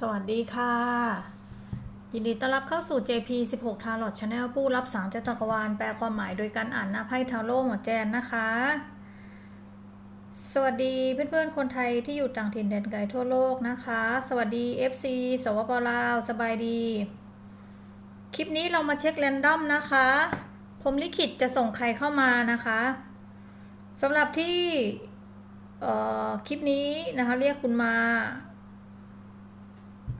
สวัสดีค่ะ ยินดีต้อนรับเข้าสู่ JP 16 Tarot Channel ผู้รับสารจากจักรวาลแปลความหมายโดยการอ่านหน้าไพ่ทาโร่หมอแจนนะคะ สวัสดีเพื่อนๆคนไทยที่อยู่ต่างถิ่นแดนไกลทั่วโลกนะคะ สวัสดี FC สวปลาว สบายดี คลิปนี้เรามาเช็คแรนดอมนะคะพรมลิขิตจะส่งใครเข้ามานะคะสำหรับที่เอ่อคลิปนี้นะคะเรียกคุณมา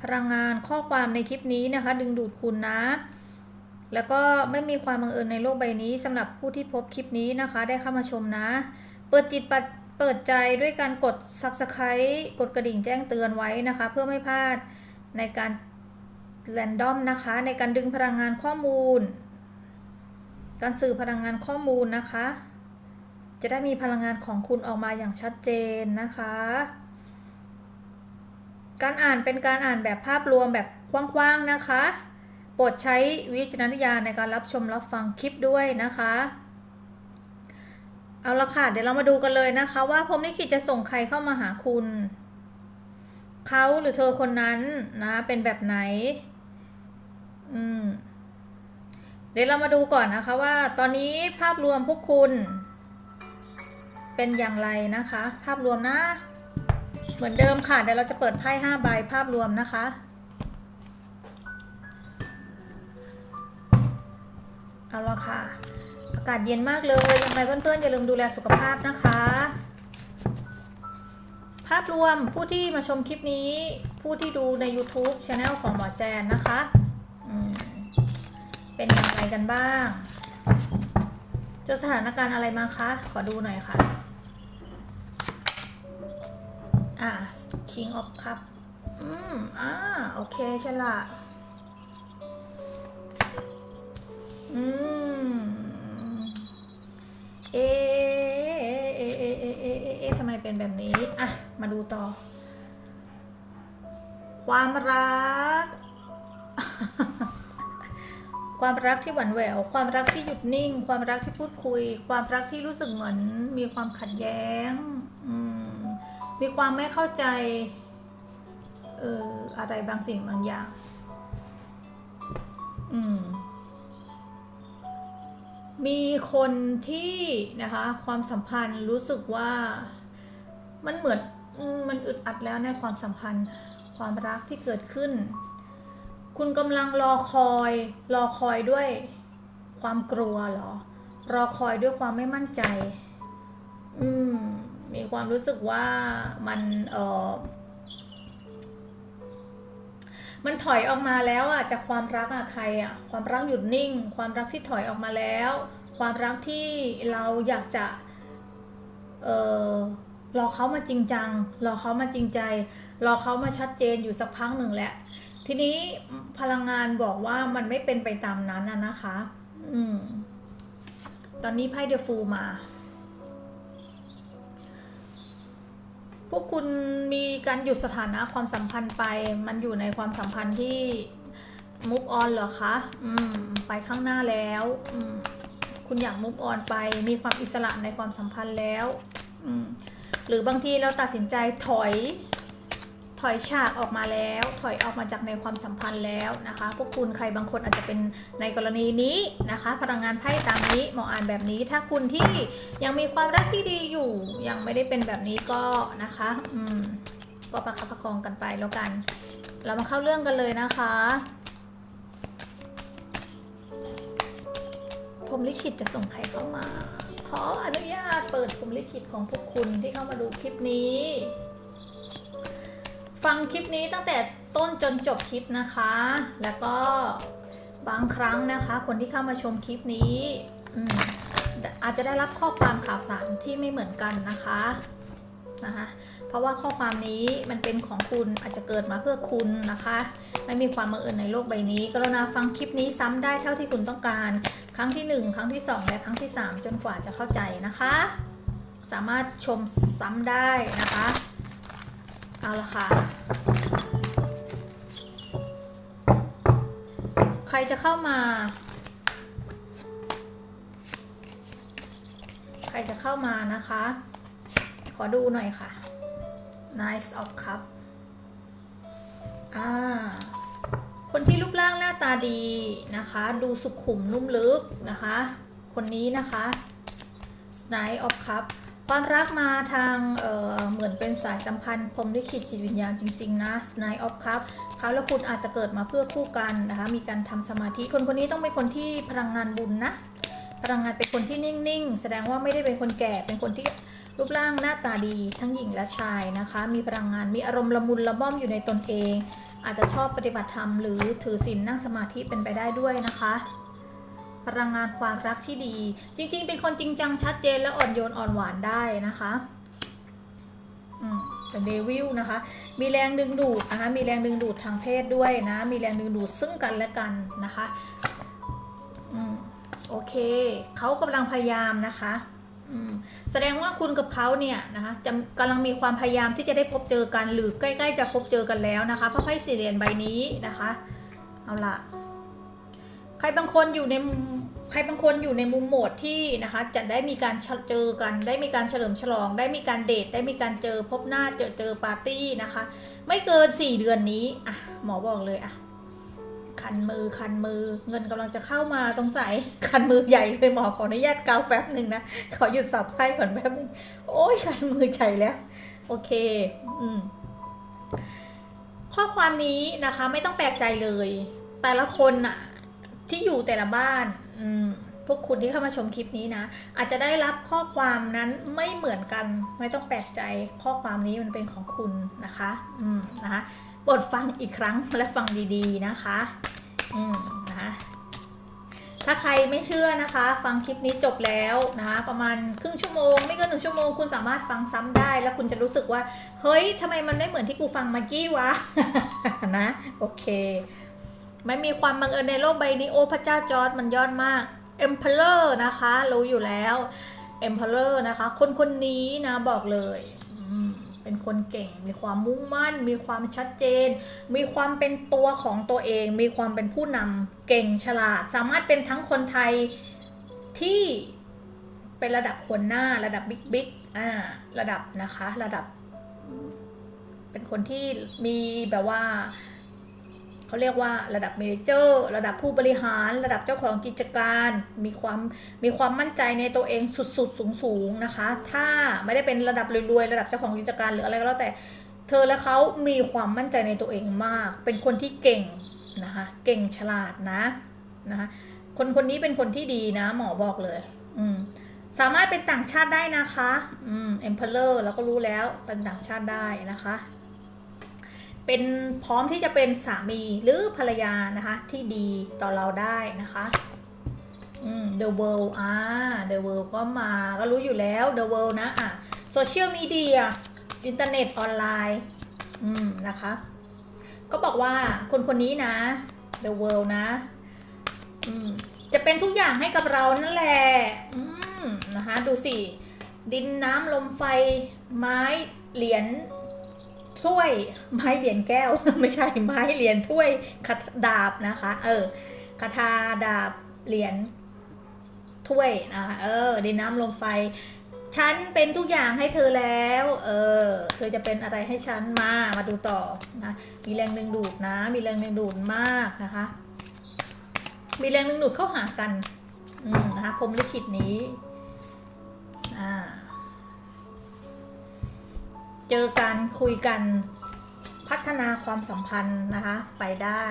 พลังงานข้อความในคลิปนี้นะคะ ดึงดูดคุณนะ แล้วก็ไม่มีความบังเอิญในโลกใบนี้สำหรับผู้ที่พบคลิปนี้นะคะ ได้เข้ามาชมนะ เปิดจิตปัดเปิดใจด้วยการกด Subscribe กดกระดิ่งแจ้งเตือนไว้นะคะ เพื่อไม่พลาดในการแรนดอมนะคะ ในการดึงพลังงานข้อมูล การสื่อพลังงานข้อมูลนะคะ จะได้มีพลังงานของคุณออกมาอย่างชัดเจนนะคะ การอ่านเป็นการอ่านแบบภาพรวมแบบกว้างๆนะคะ โปรดใช้วิจารณญาณในการรับชมรับฟังคลิปด้วยนะคะ เอาละค่ะ เดี๋ยวเรามาดูกันเลยนะคะ ว่าพรมลิขิตจะส่งใครเข้ามาหาคุณ เขาหรือเธอคนนั้นนะเป็นแบบไหน อืมเดี๋ยวเรามาดูก่อนนะคะว่าตอนนี้ภาพรวมพวกคุณ เป็นอย่างไรนะคะ ภาพรวมนะ เหมือนเดิมค่ะ เดี๋ยวเราจะเปิดไพ่5ใบภาพรวมนะคะ เอาละค่ะ อากาศเย็นมากเลย ยังไงเพื่อนๆ อย่าลืมดูแลสุขภาพนะคะ ภาพรวมผู้ที่มาชมคลิปนี้ ผู้ที่ดูใน YouTube c h anel ของหมอแจนนะคะเป็นอย่างไรกันบ้าง เจอสถานการณ์อะไรมาคะ ขอดูหน่อยค่ะ อ่า King of Cup อืม อ่า โอเคใช่ละอืม เอะเอเอะเอเอะเอเอะทำไมเป็นแบบนี้ อะ มาดูต่อ ความรัก ความรักที่หวานแหวว ความรักที่หยุดนิ่ง ความรักที่พูดคุย ความรักที่รู้สึกเหมือนมีความขัดแย้ง อืม มีความไม่เข้าใจเอ่ออะไรบางสิ่งบางอย่าง อืม มีคนที่นะคะ ความสัมพันธ์รู้สึกว่ามันเหมือนมมันอึดอัดแล้วในความสัมพันธ์ ความรักที่เกิดขึ้น คุณกำลังรอคอย รอคอยด้วยความกลัวเหรอ รอคอยด้วยความไม่มั่นใจ อืม มีความรู้สึกว่ามันเออมันถอยออกมาแล้วอะจากความรักอะใครอะความรักหยุดนิ่ง ความรักที่ถอยออกมาแล้ว ความรักที่เราอยากจะเออรอเขามาจริงจังรอเขามาจริงใจรอเขามาชัดเจนอยู่สักพักหนึ่งแหละ ทีนี้พลังงานบอกว่ามันไม่เป็นไปตามนั้นนะคะ อืม ตอนนี้ไพ่เดฟูมา พวกคุณมีการหยุดสถานะความสัมพันธ์ไป มันอยู่ในความสัมพันธ์ที่มุกออนเหรอคะอืมไปข้างหน้าแล้วอืมคุณอยากมุกออนไป มีความอิสระในความสัมพันธ์แล้วอืมหรือบางทีเราตัดสินใจถอย ถอยฉากออกมาแล้ว ถอยออกมาจากในความสัมพันธ์แล้วนะคะ พวกคุณใครบางคนอาจจะเป็นในกรณีนี้นะคะ พลังงานไพ่ตามนี้หมออ่านแบบนี้ ถ้าคุณที่ยังมีความรักที่ดีอยู่ ยังไม่ได้เป็นแบบนี้ก็นะคะอืมก็ประคับประคองกันไปแล้วกัน เรามาเข้าเรื่องกันเลยนะคะพรมลิขิตจะส่งใครเข้ามา ขออนุญาตเปิดพรมลิขิตของพวกคุณที่เข้ามาดูคลิปนี้ ฟังคลิปนี้ตั้งแต่ต้นจนจบคลิปนะคะ แล้วก็บางครั้งนะคะ คนที่เข้ามาชมคลิปนี้อาจจะได้รับข้อความข่าวสารที่ไม่เหมือนกันนะคะนะคะเพราะว่าข้อความนี้มันเป็นของคุณอาจจะเกิดมาเพื่อคุณนะคะ ไม่มีความบังเอิญในโลกใบนี้ กรุณาฟังคลิปนี้ซ้ำได้เท่าที่คุณต้องการ ครั้งที่ 1 ครั้งที่ 2 และครั้งที่ 3 จนกว่าจะเข้าใจนะคะ สามารถชมซ้ำได้นะคะ เอาละค่ะ ใครจะเข้ามา ใครจะเข้ามานะคะ ขอดูหน่อยค่ะ Nice of Cup อ่า คนที่รูปร่างหน้าตาดีนะคะ ดูสุขุมนุ่มลึกนะคะ คนนี้นะคะ Knight of Cup ความรักมาทางเเหมือนเป็นสายสัมพันธ์พรมลิขิตจิตวิญญาณจริง ๆ นะ Knight of Cup เขาและคุณอาจจะเกิดมาเพื่อคู่กันนะคะ มีการทำสมาธิ คนคนนี้ต้องเป็นคนที่พลังงานบุญนะ พลังงานเป็นคนที่นิ่ง ๆ แสดงว่าไม่ได้เป็นคนแก่ เป็นคนที่รูปร่างหน้าตาดีทั้งหญิงและชายนะคะ มีพลังงาน มีอารมณ์ละมุนละม่อมอยู่ในตนเอง อาจจะชอบปฏิบัติธรรมหรือถือศีลนั่งสมาธิเป็นไปได้ด้วยนะคะ พลังงานความรักที่ดี จริง ๆ เป็นคนจริงจังชัดเจนและอ่อนโยนอ่อนหวานได้นะคะอืมเป็นเดวิลนะคะ มีแรงดึงดูดนะคะ มีแรงดึงดูดทางเพศด้วยนะ มีแรงดึงดูดซึ่งกันและกันนะคะอืมโอเค เขากำลังพยายามนะคะอืมแสดงว่าคุณกับเขาเนี่ยนะคะจะกำลังมีความพยายามที่จะได้พบเจอกัน หรือใกล้ ๆ จะพบเจอกันแล้วนะคะพระไพ่สี่เหรียญใบนี้นะคะ เอาละ ใครบางคนอยู่ในมุมใครบางคนอยู่ในมุมโหมดที่นะคะจะได้มีการเจอกัน ได้มีการเฉลิมฉลอง ได้มีการเดท ได้มีการเจอพบหน้าเจอเจอปาร์ตี้นะคะ ไม่เกิน 4 เดือนนี้อะหมอบอกเลยอะคันมือคันมือเงินกำลังจะเข้ามาตรงสายคันมือใหญ่เลยหมอขออนุญาตเกาแป๊บหนึ่งนะขอหยุดสับไพ่ก่อนแป๊บหนึงโอ้ยคันมือใจแล้ว โอเค อืมข้อความนี้นะคะ ไม่ต้องแปลกใจเลย แต่ละคนน่ะ ที่อยู่แต่ละบ้าน อืมพวกคุณที่เข้ามาชมคลิปนี้นะ อาจจะได้รับข้อความนั้นไม่เหมือนกัน ไม่ต้องแปลกใจข้อความนี้มันเป็นของคุณนะคะ อืมนะคะโปรดฟังอีกครั้งและฟังดีๆนะคะ อืมนะคะถ้าใครไม่เชื่อนะคะ ฟังคลิปนี้จบแล้วนะคะประมาณครึ่งชั่วโมง ไม่เกินหนึ่งชั่วโมงคุณสามารถฟังซ้ำได้ แล้วคุณจะรู้สึกว่า เฮ้ยทำไมมันไม่เหมือนที่กูฟังเมื่อกี้วะนะ โอเค ไม่มีความบังเอิญในโลกใบนี้ โอ้พระเจ้าจอร์ดมันยอดมาก Emperor นะคะ รู้อยู่แล้ว Emperor นะคะ คนคนนี้นะบอกเลยเป็นคนเก่ง มีความมุ่งมั่น มีความชัดเจน มีความเป็นตัวของตัวเอง มีความเป็นผู้นำเก่งฉลาด สามารถเป็นทั้งคนไทยที่เป็นระดับหัวหน้าระดับบิ๊กบิ๊กอ่าระดับนะคะ ระดับ เป็นคนที่มีแบบว่า เขาเรียกว่าระดับเมเนเจอร์ระดับผู้บริหาร ระดับเจ้าของกิจการ มีความมีความมั่นใจในตัวเองสุดๆ สูงๆนะคะ ถ้าไม่ได้เป็นระดับรวยๆระดับเจ้าของกิจการหรืออะไรก็แล้วแต่ เธอและเขามีความมั่นใจในตัวเองมาก เป็นคนที่เก่งนะคะ เก่งฉลาดนะนะคะคนคนนี้เป็นคนที่ดีนะ หมอบอกเลย อืมสามารถเป็นต่างชาติได้นะคะ อืม emperor แล้วก็รู้แล้วเป็นต่างชาติได้นะคะ เป็นพร้อมที่จะเป็นสามีหรือภรรยานะคะ ที่ดีต่อเราได้นะคะ the world อ่า the world ก็มาก็รู้อยู่แล้ว the world นะอะโซเชียลมีเดียอินเทอร์เน็ตออนไลน์อืมนะคะ ก็บอกว่าคนคนนี้นะ the world นะอืมจะเป็นทุกอย่างให้กับเรานั่นแหละอืมนะคะ ดูสิ ดินน้ำลมไฟไม้เหรียญ ถ้วยไม้เหรียญแก้ว ไม่ใช่ไม้เหรียญถ้วยคาถาดาบนะคะ เออคาถาดาบเหรียญถ้วยนะคะเออดินน้ำลมไฟ ฉันเป็นทุกอย่างให้เธอแล้ว เออ เธอจะเป็นอะไรให้ฉันมา มาดูต่อนะ มีแรงดึงดูดนะ มีแรงดึงดูดมากนะคะ มีแรงดึงดูดเข้าหากัน อืมนะคะพรมลิขิตนี้ อ่า เจอกันคุยกันพัฒนาความสัมพันธ์นะคะ ไปได้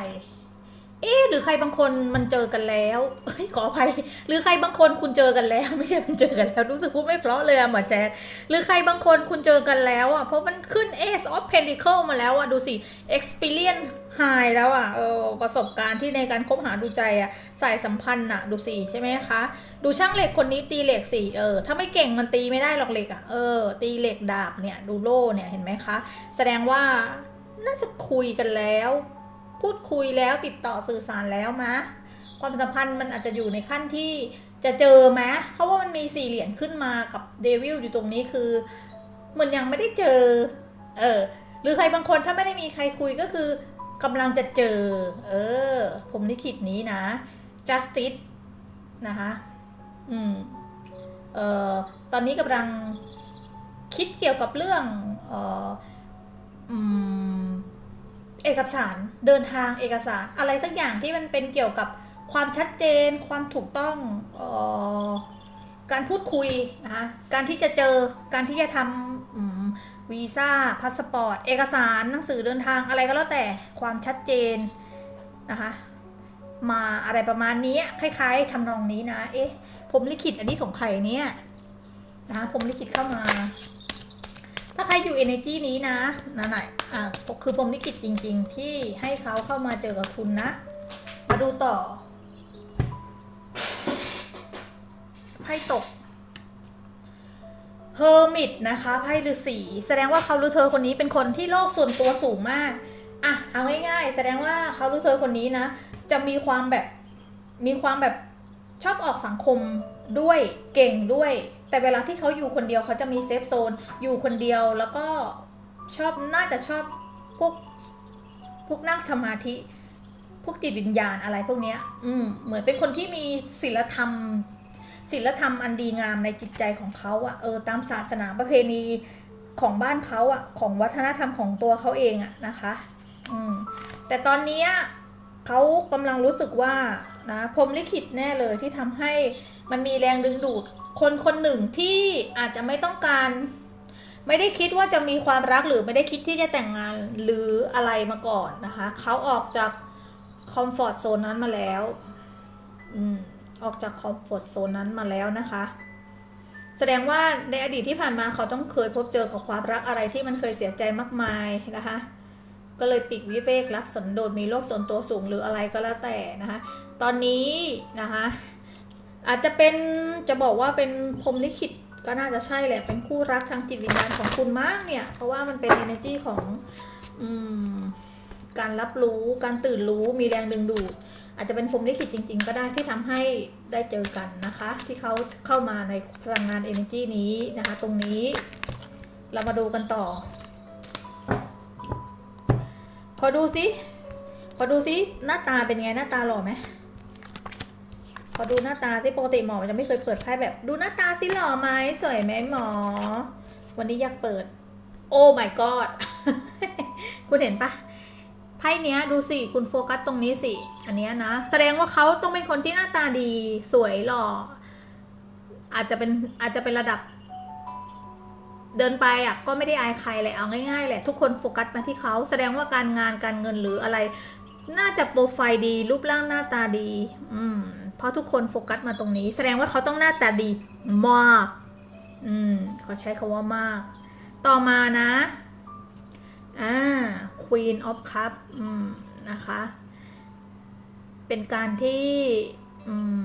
เอ๊หรือใครบางคนมันเจอกันแล้วอขออภัย หรือใครบางคนคุณเจอกันแล้ว ไม่ใช่มันเจอกันแล้ว รู้สึกพูดไม่เพราะเลยอะหมอแจ๊ดหรือใครบางคนคุณเจอกันแล้วอะเพราะมันขึ้น Ace of Pentacle มาแล้วอะดูสิ Experience High แล้วอะเออประสบการณ์ที่ในการคบหาดูใจอะสายสัมพันธ์อะดูสิใช่ไหมคะ ดูช่างเหล็กคนนี้ตีเหล็กสิเออถ้าไม่เก่งมันตีไม่ได้หรอกเหล็กอะเออตีเหล็กดาบเนี่ยดูโล่เนี่ยเห็นไหมคะ แสดงว่าน่าจะคุยกันแล้ว พูดคุยแล้วติดต่อสื่อสารแล้วมะความสัมพันธ์มันอาจจะอยู่ในขั้นที่จะเจอไหมเพราะว่ามันมีสี่เหรียญขึ้นมากับเดวิลอยู่ตรงนี้คือเหมือนยังไม่ได้เจอ เออ หรือใครบางคนถ้าไม่ได้มีใครคุยก็คือ กำลังจะเจอ เออ ผมลิขิตนี้นะ justice นะคะอืมเอ่อตอนนี้กำลังคิดเกี่ยวกับเรื่องเอ่ออืมอกสารเดินทางเอกสารอะไรสักอย่างที่มันเป็นเกี่ยวกับความชัดเจน ความถูกต้องเออการพูดคุยนะคะการที่จะเจอการที่จะทำ วีซ่าพาสปอร์ต เอกสารหนังสือเดินทางอะไรก็แล้วแต่ความชัดเจนนะคะ มาอะไรประมาณนี้คล้ายๆทำนองนี้นะ เอ๊ะผมลิขิตอันนี้ของใครเนี่ยนะผมลิขิตเข้ามา ถ้าใครอยู่ energy นี้นะนะไหนอะคือผมลิขิตจริง ๆ ที่ให้เขาเข้ามาเจอกับคุณนะ มาดูต่อไพ่ตก เฮอร์มิตนะคะไพ่ฤาษีแสดงว่าเขาหรือเธอคนนี้เป็นคนที่โลกส่วนตัวสูงมากอะเอาง่ายๆ แสดงว่าเขาหรือเธอคนนี้นะ จะมีความแบบมีความแบบชอบออกสังคมด้วยเก่งด้วย แต่เวลาที่เขาอยู่คนเดียวเขาจะมีเซฟโซนอยู่คนเดียวแล้วก็ชอบน่าจะชอบพวกพวกนั่งสมาธิ พวกจิตวิญญาณอะไรพวกเนี้ย อืม เหมือนเป็นคนที่มีศีลธรรม ศีลธรรมอันดีงามในจิตใจของเขาอะเออตามศาสนาประเพณีของบ้านเขาอะของวัฒนธรรมของตัวเขาเองอะนะคะอืมแต่ตอนนี้เขากำลังรู้สึกว่านะพรมลิขิตแน่เลยที่ทำให้มันมีแรงดึงดูดคนคนหนึ่งที่อาจจะไม่ต้องการ ไม่ได้คิดว่าจะมีความรักหรือไม่ได้คิดที่จะแต่งงานหรืออะไรมาก่อนนะคะเขาออกจากคอมฟอร์ตโซนนั้นมาแล้ว อืม ออกจากคอมฟอร์ตโซนนั้นมาแล้วนะคะ แสดงว่าในอดีตที่ผ่านมาเขาต้องเคยพบเจอกับความรักอะไรที่มันเคยเสียใจมากมายนะคะ ก็เลยปิดวิเวกรักสนโดษมีโลกส่วนตัวสูงหรืออะไรก็แล้วแต่นะคะ ตอนนี้นะคะ อาจจะเป็นจะบอกว่าเป็นพรมลิขิตก็น่าจะใช่แหละ เป็นคู่รักทางจิตวิญญาณของคุณมากเนี่ย เพราะว่ามันเป็น energy ของอการรับรู้ การตื่นรู้ มีแรงดึงดูด อาจจะเป็นพรมลิขิตจริง ๆ ก็ได้ที่ทำให้ได้เจอกันนะคะ ที่เขาเข้ามาในพลังงาน energy นี้นะคะ ตรงนี้เรามาดูกันต่อ ขอดูสิขอดูสิหน้าตาเป็นไงหน้าตาหล่อไหมขอดูหน้าตาที่ปกติหมอมันจะไม่เคยเปิดไพ่แบบ ดูหน้าตาสิหล่อไหมสวยไหมหมอ วันนี้อยากเปิด โอ้ my god คุณเห็นปะ พ่เนี้ยดูสิคุณโฟกัสตรงนี้สิ อันเนี้ยนะ แสดงว่าเขาต้องเป็นคนที่หน้าตาดีสวยหล่อ อาจจะเป็นอาจจะเป็นระดับ เดินไปอะก็ไม่ได้อายใครเลยเอาง่ายๆแหละทุกคนโฟกัสมาที่เขาแสดงว่าการงานการเงินหรืออะไร น่าจะโปรไฟล์ดี รูปร่างหน้าตาดี อืมเพราะทุกคนโฟกัสมาตรงนี้ แสดงว่าเขาต้องหน้าตาดีมาก อืมขอใช้คาว่ามาก ต่อมานะอ่า Queen of Cup อืมนะคะ เป็นการที่อืม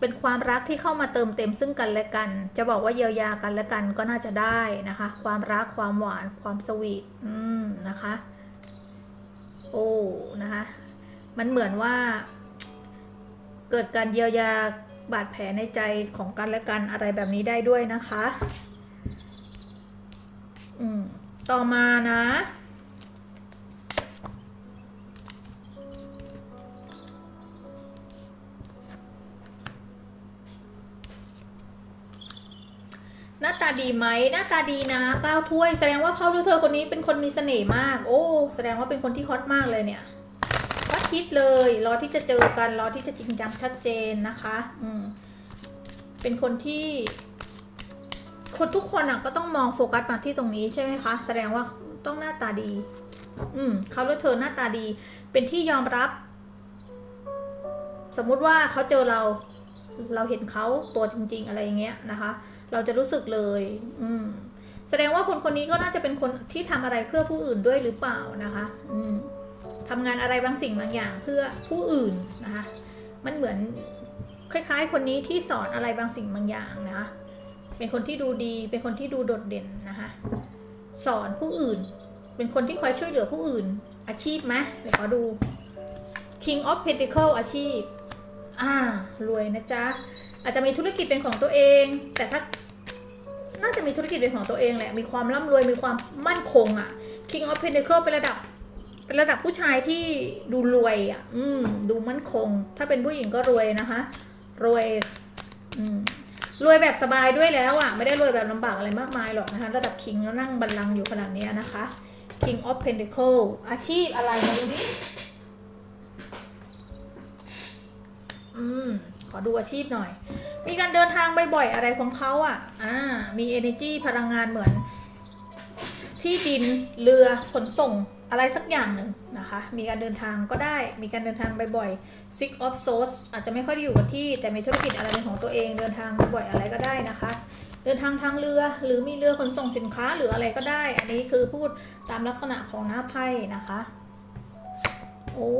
เป็นความรักที่เข้ามาเติมเต็มซึ่งกันและกัน จะบอกว่าเยียวยากันและกันก็น่าจะได้นะคะ ความรักความหวานความสวีทอืมนะคะ โอ้นะคะ มันเหมือนว่า เกิดการเยียวยาบาดแผลในใจของกันและกันอะไรแบบนี้ได้ด้วยนะคะ ต่อมานะ หน้าตาดีไหมหน้าตาดีนะเก้าถ้วย แสดงว่าเขาหรือเธอคนนี้เป็นคนมีเสน่ห์มาก โอ้ แสดงว่าเป็นคนที่ฮอตมากเลยเนี่ยฮอตฮิตเลย รอที่จะเจอกัน รอที่จะจริงจังชัดเจนนะคะ อืม เป็นคนที่ คนทุกคนอะก็ต้องมองโฟกัสมาที่ตรงนี้ใช่ไหมคะ แสดงว่าต้องหน้าตาดี อืมเขาหรือเธอหน้าตาดี เป็นที่ยอมรับ สมมุติว่าเขาเจอเรา เราเห็นเขาตัวจริง ๆ อะไรอย่างเงี้ยนะคะ เราจะรู้สึกเลย อืม แสดงว่าคนคนนี้ก็น่าจะเป็นคนที่ทำอะไรเพื่อผู้อื่นด้วยหรือเปล่านะคะ อืมทำงานอะไรบางสิ่งบางอย่างเพื่อผู้อื่นนะคะ มันเหมือนคล้าย ๆ คนนี้ที่สอนอะไรบางสิ่งบางอย่างนะคะ เป็นคนที่ดูดี เป็นคนที่ดูโดดเด่นนะคะ สอนผู้อื่น เป็นคนที่คอยช่วยเหลือผู้อื่น อาชีพไหมเดี๋ยวขอดู King of Pentacle อาชีพ อ่า รวยนะจ๊ะ อาจจะมีธุรกิจเป็นของตัวเอง แต่ถ้าน่าจะมีธุรกิจเป็นของตัวเองแหละ มีความร่ำรวย มีความมั่นคงอะ่ะ King of Pentacle เป็นระดับ เป็นระดับผู้ชายที่ดูรวยอะ่ะ อืม ดูมั่นคง ถ้าเป็นผู้หญิงก็รวยนะคะ รวย อืม รวยแบบสบายด้วยแล้วอะ ไม่ได้รวยแบบลำบากอะไรมากมายหรอกนะคะ ระดับคิงแล้วนั่งบัลลังก์อยู่ขนาดนี้นะคะ King of Pentacle อาชีพอะไรมาดูดิอืม ขอดูอาชีพหน่อย มีการเดินทางบ่อยๆอะไรของเขาอะ อ่า มี energy พลังงานเหมือน ที่ดินเรือขนส่ง อะไรสักอย่างหนึ่งนะคะ มีการเดินทางก็ได้ มีการเดินทางบ่อยๆ six of swords อาจจะไม่ค่อยได้อยู่กับที่ แต่มีธุรกิจอะไรเป็นของตัวเอง เดินทางบ่อยๆอะไรก็ได้นะคะ เดินทางทางเรือ หรือมีเรือขนส่งสินค้าหรืออะไรก็ได้ อันนี้คือพูดตามลักษณะของหน้าไพ่นะคะ โอ้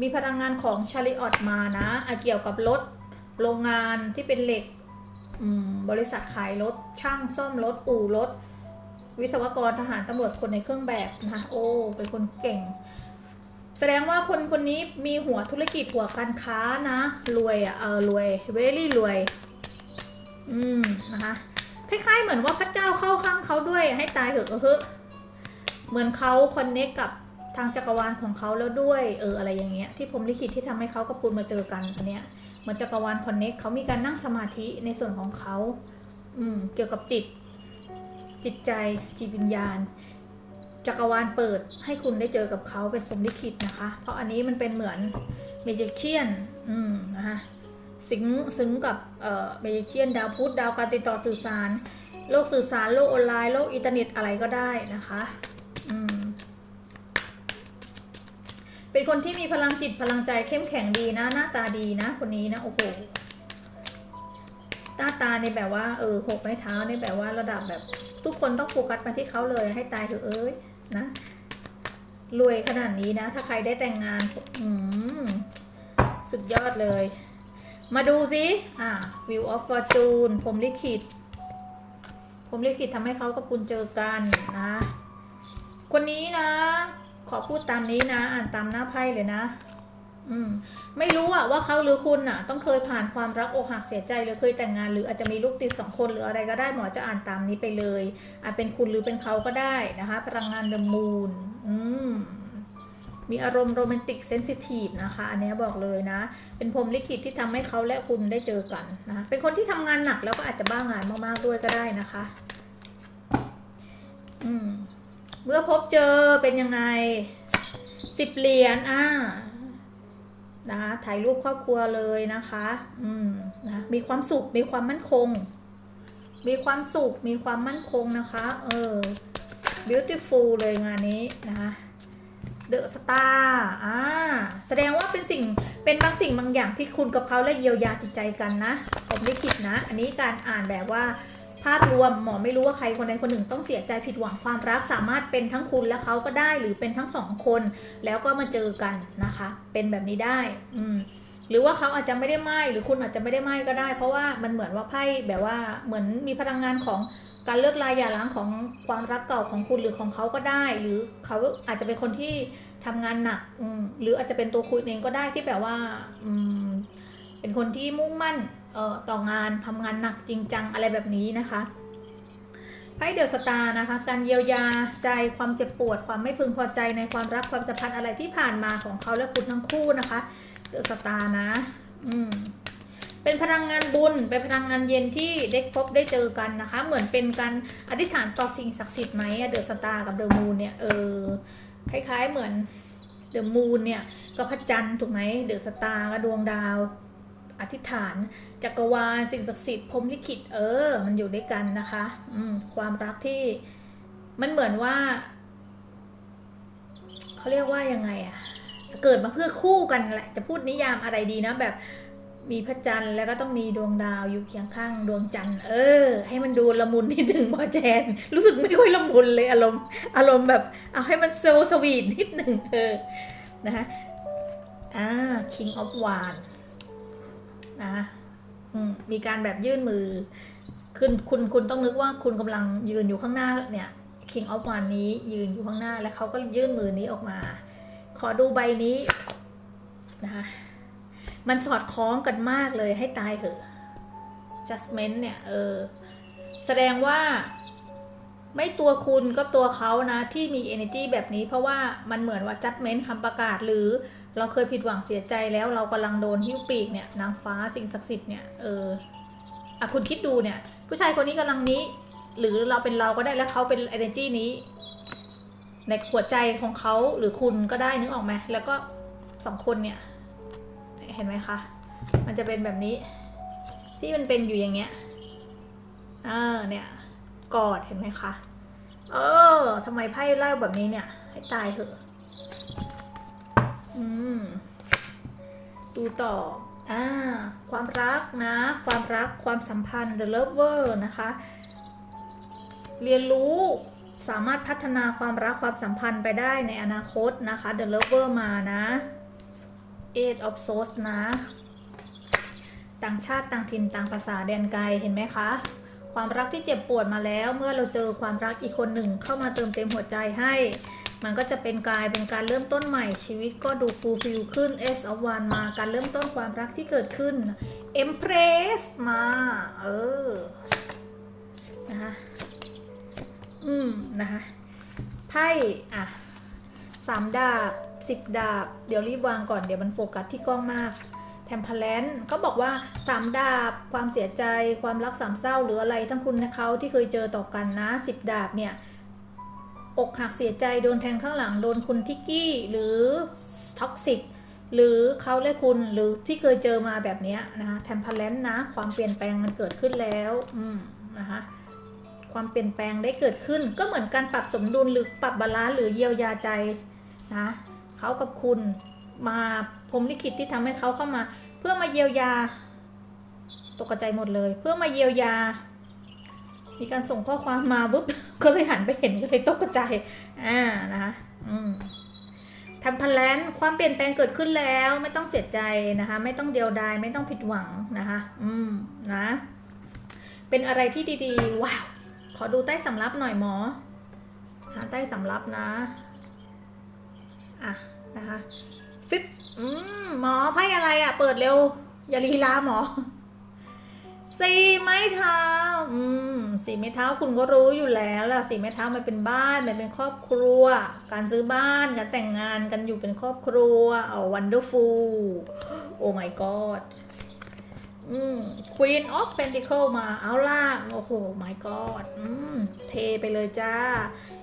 มีพลังงานของชาริออตมานะอะเกี่ยวกับรถ โรงงานที่เป็นเหล็ก บริษัทขายรถ ช่างซ่อมรถ อู่รถ วิศวกรทหารตำรวจคนในเครื่องแบบนะโอ้เป็นคนเก่ง แสดงว่าคนคนนี้มีหัวธุรกิจหัวการค้านะ รวยอะ่ะเออรวยเวลี่รวย อืมนะคะคล้ายๆเหมือนว่าพระเจ้าเข้าข้างเขาด้วยให้ตายเถอะเออเหมือนเขาคอนเนคกับทางจักรวาลของเขาแล้วด้วยเอออะไรอย่างเงี้ยที่ผมลิขิตที่ทำให้เขากับคุณมาเจอกันอันเนี้ยเหมือนจักรวาลคอนเนคเขามีการนั่งสมาธิในส่วนของเขาอืมเกี่ยวกับจิต จิตใจจิตวิญญาณ จักรวาลเปิดให้คุณได้เจอกับเขาเป็นผมลิขิตนะคะ เพราะอันนี้มันเป็นเหมือนเมจิเชียนอืมนะคะสิงซึ้งกับเอ่อเมจิเชียนดาวพุธดาวการติดต่อสื่อสาร โลกสื่อสารโลกออนไลน์โลกอินเทอร์เน็ตอะไรก็ได้นะคะอืมเป็นคนที่มีพลังจิตพลังใจเข้มแข็งดีนะหน้าตาดีนะ คนนี้นะโอ้โหหน้าตาในแบบว่าเออหกไม้เท้าในแบบว่าระดับแบบ ทุกคนต้องโฟกัสมาที่เขาเลยให้ตายเถอะเอ้ยนะรวยขนาดนี้นะ ถ้าใครได้แต่งงานอืมสุดยอดเลย มาดูสิอ่า View of Fortune ผมลิขิต ผมลิขิตทำให้เขากับคุณเจอกันนะ คนนี้นะ ขอพูดตามนี้นะ อ่านตามหน้าไพ่เลยนะ อืมไม่รู้อะว่าเขาหรือคุณอะต้องเคยผ่านความรักอกหักเสียใจหรือเคยแต่งงาน หรืออาจจะมีลูกติดสองคนหรืออะไรก็ได้หมอจะอ่านตามนี้ไปเลยอาจเป็นคุณหรือเป็นเขาก็ได้นะคะ พลังงานเดมูนอืมมีอารมณ์โรแมนติกเซนซิทีฟนะคะ อันนี้บอกเลยนะ เป็นพรมลิขิตที่ทำให้เขาและคุณได้เจอกันนะเป็นคนที่ทำงานหนักแล้วก็อาจจะบ้างานมากๆด้วยก็ได้นะคะ อืมเมื่อพบเจอเป็นยังไงสิบเหรียญอ่า นะคะถ่ายรูปครอบครัวเลยนะคะ อืมนะมีความสุขมีความมั่นคง มีความสุขมีความมั่นคงนะคะ เออ beautiful เลยงานนี้นะคะ The Star อ่า แสดงว่าเป็นสิ่ง เป็นบางสิ่งบางอย่างที่คุณกับเขาและเยียวยาจิตใจกันนะ ผมไม่คิดนะ อันนี้การอ่านแบบว่า ภาพรวมหมอไม่รู้ว่าใครคนใดคนหนึ่งต้องเสียใจผิดหวังความรักสามารถเป็นทั้งคุณและเขาก็ได้หรือเป็นทั้งสองคน แล้วก็มาเจอกันนะคะ เป็นแบบนี้ได้อืมหรือว่าเขาอาจจะไม่ได้ไหมหรือคุณอาจจะไม่ได้ไหมก็ได้ เพราะว่ามันเหมือนว่าไพ่แบบว่าเหมือนมีพลังงานของการเลิกลาอย่าร้างของความรักเก่าของคุณหรือของเขาก็ได้ หรือเขาอาจจะเป็นคนที่ทำงานหนักหรืออาจจะเป็นตัวคุณเองก็ได้ที่แบบว่าอืมเป็นคนที่มุ่งมั่น เอ่อต่องานทำงานหนักจริงจังอะไรแบบนี้นะคะไพ่เดอะสตาร์นะคะ การเยียวยาใจความเจ็บปวด ความไม่พึงพอใจในความรักความสัมพันธ์อะไรที่ผ่านมาของเขาและคุณทั้งคู่นะคะเดอะสตาร์นะ อืมเป็นพลังงานบุญ เป็นพลังงานเย็นที่ได้พบได้เจอกันนะคะ เหมือนเป็นการอธิษฐานต่อสิ่งศักดิ์สิทธิ์ไหมเดอะสตาร์กับเดอะมูนเนี่ยเออคล้าย ๆ เหมือนเดอะมูนเนี่ยก็พระจันทร์ถูกไหมเดอะสตาร์ก็ดวงดาว อธิษฐาน จักรวาล สิ่งศักดิ์สิทธิ์พรมลิขิตเออ มันอยู่ด้วยกันนะคะ อืม ความรักที่มันเหมือนว่าเขาเรียกว่ายังไงอะเกิดมาเพื่อคู่กันแหละ จะพูดนิยามอะไรดีนะแบบมีพระจันทร์แล้วก็ต้องมีดวงดาวอยู่เคียงข้างดวงจันทร์เออ ให้มันดูละมุนนิดหนึ่งหมอแจน รู้สึกไม่ค่อยละมุนเลยอารมณ์ อารมณ์แบบ เอาให้มันโซสวีทนิดหนึ่งเออนะคะอ่า King of Wands นะมีการแบบยื่นมือคุณคุณคุณต้องนึกว่าคุณกำลังยืนอยู่ข้างหน้าเนี่ย King of Wands นี้ยืนอยู่ข้างหน้า แล้วเขาก็ยื่นมือนี้ออกมา ขอดูใบนี้นะคะมันสอดคล้องกันมากเลยให้ตายเถอะ judgment เนี่ย เออ แสดงว่าไม่ตัวคุณก็ตัวเขานะ ที่มี energy แบบนี้เพราะว่ามันเหมือนว่า judgment คำประกาศหรือ เราเคยผิดหวังเสียใจแล้วเรากำลังโดนหิ้วปีกเนี่ยนางฟ้าสิ่งศักดิ์สิทธิ์เนี่ยเอออะคุณคิดดูเนี่ย ผู้ชายคนนี้กำลังนี้ หรือเราเป็นเราก็ได้แล้วเขาเป็น energy นี้ ในหัวใจของเขาหรือคุณก็ได้นึกออกไหมแล้วก็สองคนเนี่ย เห็นไหมคะ มันจะเป็นแบบนี้ ที่มันเป็นอยู่อย่างเงี้ยเออเนี่ยกอดเห็นไหมคะ เออทำไมไพ่เล่าแบบนี้เนี่ย ให้ตายเถอะ อืม ดูต่อ อ่า ความรักนะ ความรัก ความสัมพันธ์ the lover นะคะ เรียนรู้สามารถพัฒนาความรักความสัมพันธ์ไปได้ในอนาคตนะคะ the lover มานะ eight of swords นะ ต่างชาติต่างถิ่นต่างภาษาแดนไกลเห็นไหมคะ ความรักที่เจ็บปวดมาแล้ว เมื่อเราเจอความรักอีกคนหนึ่งเข้ามาเติมเต็มหัวใจให้ มันก็จะเป็นกลายเป็นการเริ่มต้นใหม่ชีวิตก็ดูฟูลฟิลขึ้น S of One มาการเริ่มต้นความรักที่เกิดขึ้น Empress มา เออ นะคะ อืม นะคะ ไพ่ อะสามดาบสิบดาบ เดี๋ยวรีบวางก่อนเดี๋ยวมันโฟกัสที่กล้องมากแทมเพลนก็บอกว่าสามดาบ ความเสียใจ ความรักสามเศร้าหรืออะไรทั้งคุณและเขาที่เคยเจอต่อกันนะสิบดาบเนี่ย อกหักเสียใจโดนแทงข้างหลังโดนคุณทิกกี้หรือท็อกซิกหรือเขาและคุณหรือที่เคยเจอมาแบบนี้นะคะแทมเพลนนะ ความเปลี่ยนแปลงมันเกิดขึ้นแล้วอืมนะคะความเปลี่ยนแปลงได้เกิดขึ้น ก็เหมือนการปรับสมดุลหรือปรับบาลานซ์หรือเยียวยาใจนะเขากับคุณมาพรมลิขิตที่ทำให้เขาเข้ามา เพื่อมาเยียวยาตกใจหมดเลย เพื่อมาเยียวยา มีการส่งข้อความมาปุ๊บก็เลยหันไปเห็นก็เลยตกใจอ่านะคะอืมทำพันแลนความเปลี่ยนแปลงเกิดขึ้นแล้วไม่ต้องเสียใจนะคะ ไม่ต้องเดียวดายไม่ต้องผิดหวังนะคะ อืมนะ เป็นอะไรที่ดีๆ ว้าว ขอดูใต้สำรับหน่อยหมอหาใต้สำรับนะอะนะคะฟิปอืมหมอไพ่อะไรอะ่ะ เปิดเร็ว อย่าลีลาหมอ สี่ไม้เท้า อืมสี่ไม้เท้าคุณก็รู้อยู่แล้วล่ะสี่ไม้เท้ามันเป็นบ้านมันเป็นครอบครัว การซื้อบ้านการแต่งงานกันอยู่เป็นครอบครัวเอา wonderful โอ้ my god อืม Queen of Pentacle มาเอาล่ะโอ้โห my god อืม เทไปเลยจ้า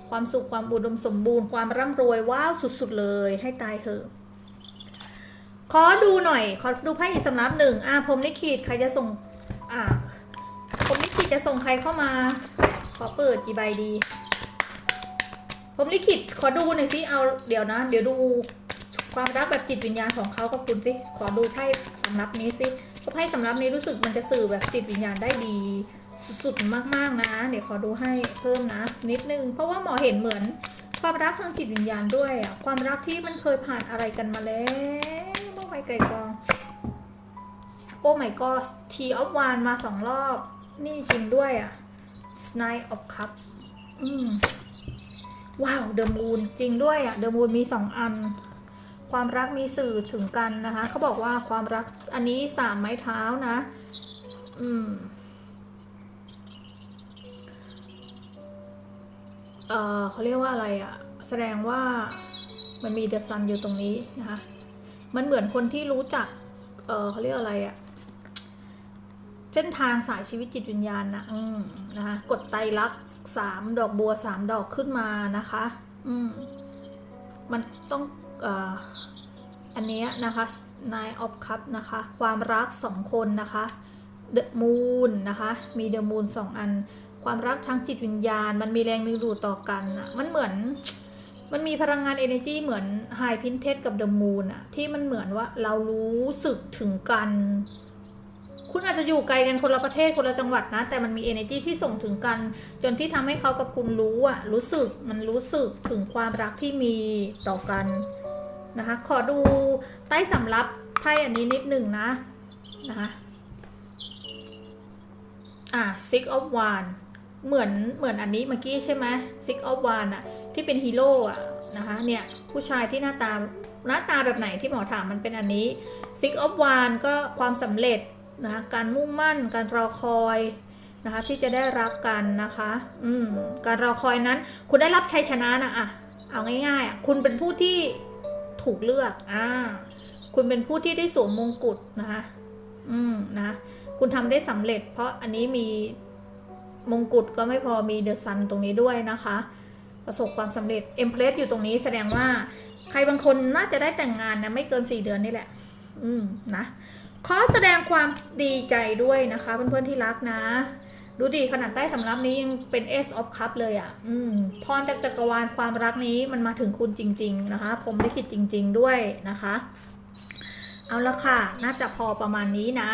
ความสุขความอุดมสมบูรณ์ความร่ำรวย ว้าวสุดๆเลยให้ตายเถอะขอดูหน่อย ขอดูไพ่อีกสำรับหนึ่งอะผมลิขิตใครจะส่ง อะผมลิขิตจะส่งใครเข้ามา ขอเปิดกี่ใบดี ผมลิขิตขอดูหน่อยสิเอาเดี๋ยวนะ เดี๋ยวดูความรักแบบจิตวิญญาณของเขากับคุณสิขอดูไพ่สำรับนี้สิเพราะไพ่สำรับนี้รู้สึกมันจะสื่อแบบจิตวิญญาณได้ดี สุดๆมากๆนะ เดี๋ยวขอดูให้เพิ่มนะ นิดนึง เพราะว่าหมอเห็นเหมือนความรักทางจิตวิญญาณด้วยอะความรักที่มันเคยผ่านอะไรกันมาแล้วเมื่อไวไกลกอง โอ้ my god T of One มาสองรอบ นี่จริงด้วยอะ Nine of Cups อืมว้าว The Moon จริงด้วยอะ The Moon มีสองอัน ความรักมีสื่อถึงกันนะคะ เขาบอกว่าความรักอันนี้สามไม้เท้านะ อืมเออเขาเรียกว่าอะไรอะแสดงว่ามันมีเดอะซันอยู่ตรงนี้นะคะ มันเหมือนคนที่รู้จัก เออเขาเรียกอะไรอะ เส้นทางสายชีวิตจิตวิญญาณนะอืมนะคะกดไตรลักษณ์สามดอกบัวสามดอกขึ้นมานะคะ อืมมันต้องเอ่ออันเนี้ยนะคะ Nine of Cup นะคะ ความรักสองคนนะคะ The Moon นะคะ มี The Moon สองอัน ความรักทางจิตวิญญาณ มันมีแรงดึงดูดต่อกันอะมันเหมือนมันมีพลังงาน energy เหมือน High p i n t e d กับ The Moon อะที่มันเหมือนว่าเรารู้สึกถึงกัน คุณอาจจะอยู่ไกลกันคนละประเทศคนละจังหวัดนะ แต่มันมี energy ที่ส่งถึงกัน จนที่ทำให้เขากับคุณรู้อะรู้สึกมันรู้สึกถึงความรักที่มีต่อกันนะคะ ขอดูใต้สำรับไพ่อันนี้นิดหนึ่งนะนะคะอะ six of one เหมือนเหมือนอันนี้เมื่อกี้ใช่ไหม six of one อะที่เป็นฮีโร่อะนะคะเนี่ยผู้ชายที่หน้าตาหน้าตาแบบไหนที่หมอถามมันเป็นอันนี้ six of one ก็ความสำเร็จ นะการมุ่งมั่น การรอคอยนะคะที่จะได้รักกันนะคะ อืมการรอคอยนั้น คุณได้รับชัยชนะนะอะเอาง่ายๆอะคุณเป็นผู้ที่ถูกเลือกอ่าคุณเป็นผู้ที่ได้สวมมงกุฎนะคะอืมนะ คุณทำได้สำเร็จ เพราะอันนี้มีมงกุฎก็ไม่พอมีเดอะซันตรงนี้ด้วยนะคะ ประสบความสำเร็จเอ็มเพลสอยู่ตรงนี้แสดงว่าใครบางคนน่าจะได้แต่งงานนะไม่เกิน4เดือนนี่แหละ อืมนะ ขอแสดงความดีใจด้วยนะคะเพื่อนๆที่รักนะ ดูดีขนาดใต้สำรับนี้ยังเป็น Ace of Cup เลยอะ่ะ อืมพรจากจักรวาลความรักนี้มันมาถึงคุณจริง ๆ นะคะ ผมลิขิตจริง ๆ ด้วยนะคะ เอาละค่ะ น่าจะพอประมาณนี้นะ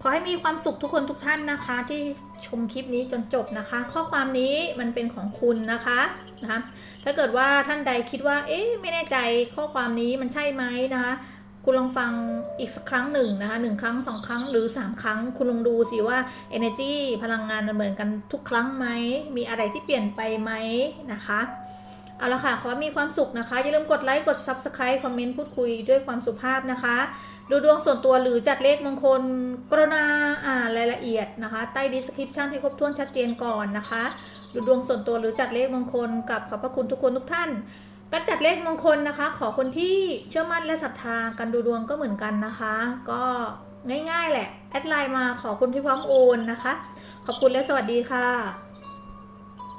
ขอให้มีความสุขทุกคนทุกท่านนะคะ ที่ชมคลิปนี้จนจบนะคะ ข้อความนี้มันเป็นของคุณนะคะนะคะ ถ้าเกิดว่าท่านใดคิดว่า เอ๊ะไม่แน่ใจข้อความนี้มันใช่ไหมนะคะ คุณลองฟังอีกสักครั้งหนึ่งนะคะหนึ่งครั้งสองครั้งหรือสามครั้ง คุณลองดูสิว่า energy พลังงานมันเหมือนกันทุกครั้งไหม มีอะไรที่เปลี่ยนไปไหมนะคะ เอาละค่ะ ขอมีความสุขนะคะ อย่าลืมกดไลค์ กด subscribe คอมเมนต์ พูดคุยด้วยความสุภาพนะคะ ดูดวงส่วนตัวหรือจัดเลขมงคล กรณาอ่านรายละเอียดนะคะ ใต้ description ให้ครบถ้วนชัดเจนก่อนนะคะ ดูดวงส่วนตัวหรือจัดเลขมงคลกับขอบพระคุณทุกคนทุกท่าน การจัดเลขมงคลนะคะ ขอคนที่เชื่อมั่นและศรัทธาการดูดวงก็เหมือนกันนะคะ ก็ง่ายๆแหละ แอดไลน์มาขอคุณที่พร้อมโอนนะคะ ขอบคุณและสวัสดีค่ะ